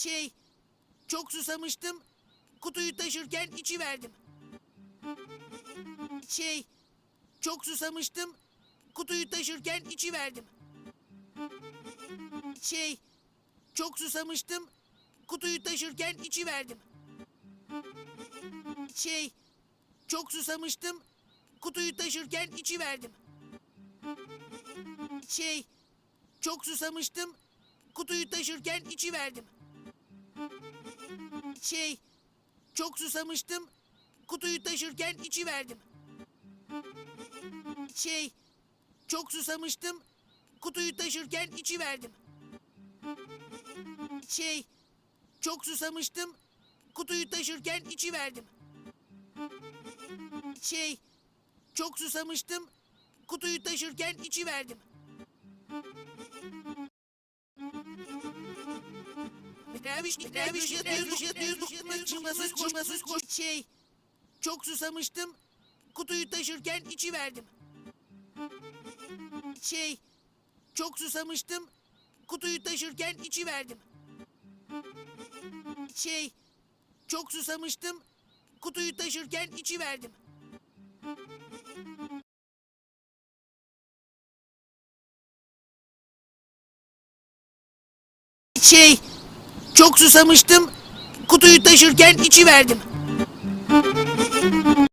Şey, çok susamıştım. Kutuyu taşırken içi verdim. Şey, çok susamıştım. Kutuyu taşırken içi verdim. Şey, çok susamıştım. Kutuyu taşırken içi verdim. Şey, çok susamıştım. Kutuyu taşırken içi verdim. Şey, çok susamıştım. Kutuyu taşırken içi verdim. Şey, çok susamıştım. Kutuyu taşırken içi verdim. Şey, çok susamıştım. Kutuyu taşırken içi verdim. Şey, çok susamıştım. Kutuyu taşırken içi verdim. Şey, çok susamıştım. Kutuyu taşırken içi verdim. Şey, çok susamıştım. Kutuyu taşırken içi verdim. Şey, çok susamıştım. Kutuyu taşırken içi verdim. Şey, çok susamıştım. Kutuyu taşırken içi verdim. Şey, çok susamıştım. Kutuyu taşırken içi verdim.